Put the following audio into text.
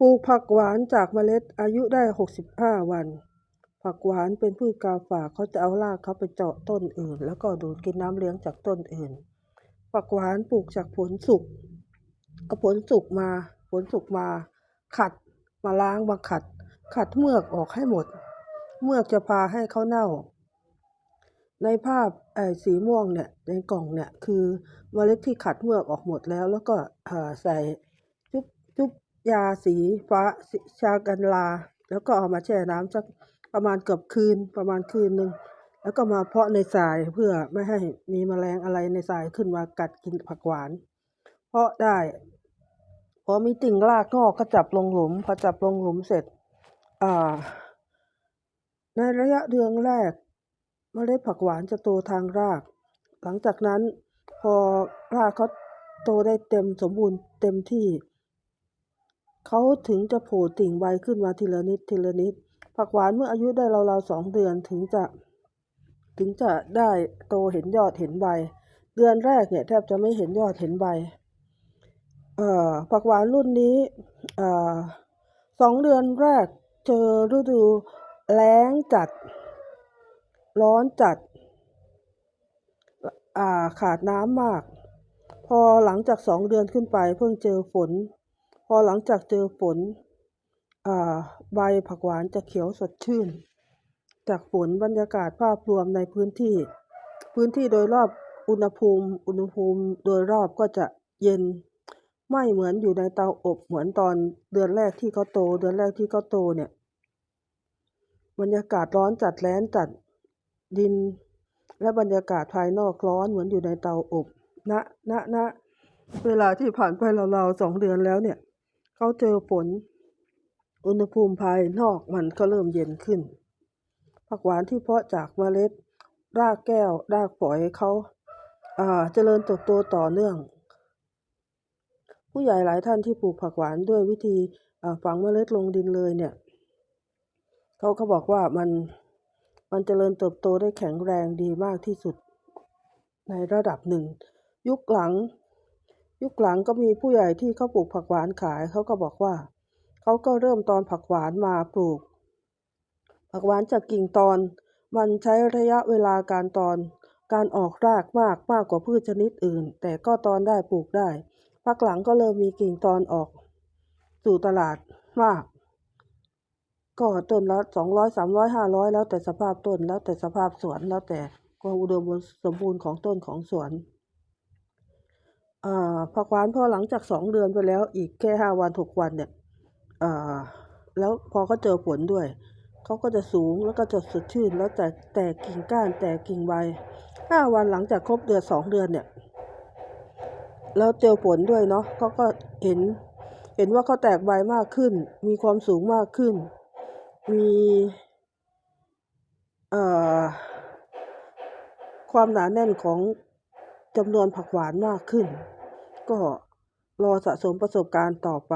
ปลูกผักหวานจากเมล็ดอายุได้ 65 วัน ผักหวานเป็นพืชกาฝากเขาจะเอารากเขาไปเจาะต้นอื่น แล้วก็ดูดกินน้ำเลี้ยงจากต้นอื่น ผักหวานปลูกจากผลสุกเอาผลสุกมา ผลสุกมา ขัดมาล้างมาขัด ขัดเมือกออกให้หมด เมือกจะพาให้เขาเน่า ในภาพไอ้สีม่วงเนี่ยในกล่องเนี่ยคือเมล็ดที่ขัดเมือกออกหมดแล้ว แล้วก็ใส่ ยาสีฟ้าชากันลา แล้วก็เอามาแช่น้ำสักประมาณเกือบคืนประมาณคืนหนึ่งแล้วก็มาเพาะในทรายเพื่อไม่ให้มีแมลงอะไรในทรายขึ้นมากัดกินผักหวาน เพาะได้พอมีติ่งรากงอกก็จับลงหลุม พอจับลงหลุมเสร็จ อ่า ในระยะเดือนแรกเมล็ดผักหวานจะโตทางราก หลังจากนั้น พอรากเขาโตได้เต็มสมบูรณ์เต็มที่ เขาถึงจะโผล่ติ่งใบขึ้นมาทีละนิดทีละนิด ผักหวานเมื่ออายุได้ราวๆสองเดือนถึงจะ ถึงจะได้โตเห็นยอดเห็นใบ เดือนแรกเนี่ยแทบจะไม่เห็นยอดเห็นใบเอ่อผักหวานรุ่นนี้เอ่อสองเดือนแรกเจอฤดูแล้งจัด ร้อนจัดอ่าขาดน้ำมาก พอหลังจากสองเดือนขึ้นไปเพิ่งเจอฝน พอหลังจากเจอฝนอใบผักหวานจะเขียวสดชื่น จากฝนบรรยากาศภาพรวมในพื้นที่ พื้นที่โดยรอบอุณหภูมิ อุณหภูมิโดยรอบก็จะเย็น ไม่เหมือนอยู่ในเตาอบเหมือนตอนเดือนแรกที่เขาโต เดือนแรกที่เขาโตเนี่ย บรรยากาศร้อนจัดแล้นจัดดิน และบรรยากาศภายนอกร้อนเหมือนอยู่ในเตาอบณณณเวลาที่ผ่านไปราวๆสองเดือนแล้วเนี่ย เขาเจอฝน อุณหภูมิภายนอกมันก็เริ่มเย็นขึ้น ผักหวานที่เพาะจากเมล็ด รากแก้ว รากฝอยเขาเจริญเติบโตต่อเนื่อง ผู้ใหญ่หลายท่านที่ปลูกผักหวานด้วยวิธีฝังเมล็ดลงดินเลยเนี่ยเขาก็บอกว่ามันมันเจริญเติบโตได้แข็งแรงดีมากที่สุดในระดับหนึ่ง ยุคหลัง ยุคหลังก็มีผู้ใหญ่ที่เขาปลูกผักหวานขายเขาก็บอกว่า เขาก็เริ่มตอนผักหวานมาปลูก ผักหวานจากกิ่งตอน มันใช้ระยะเวลาการตอน การออกรากมากมากกว่าพืชชนิดอื่น แต่ก็ตอนได้ปลูกได้พักหลังก็เริ่มมีกิ่งตอนออก สู่ตลาดมาก ก็ต้นละสองร้อยสามร้อยห้าร้อยแล้วแต่สภาพต้นแล้วแต่สภาพสวนแล้วแต่ความอุดมสมบูรณ์ของต้นของสวน อ่าผักหวานพอหลังจากสองเดือนไปแล้วอีกแค่ห้าวันหกวันเนี่ยอ่าแล้วพอเขาเจอฝนด้วย เขาก็จะสูงแล้วก็จะสดชื่น แล้วแต่แตกกิ่งก้านแตกกิ่งใบห้าวันหลังจากครบเดือนสองเดือนเนี่ย แล้วเจอฝนด้วยเนาะเขาก็เห็น เห็นว่าเขาแตกใบมากขึ้น มีความสูงมากขึ้น มีอ่อความหนาแน่นของ จำนวนผักหวานมากขึ้น ก็รอสะสมประสบการณ์ต่อไป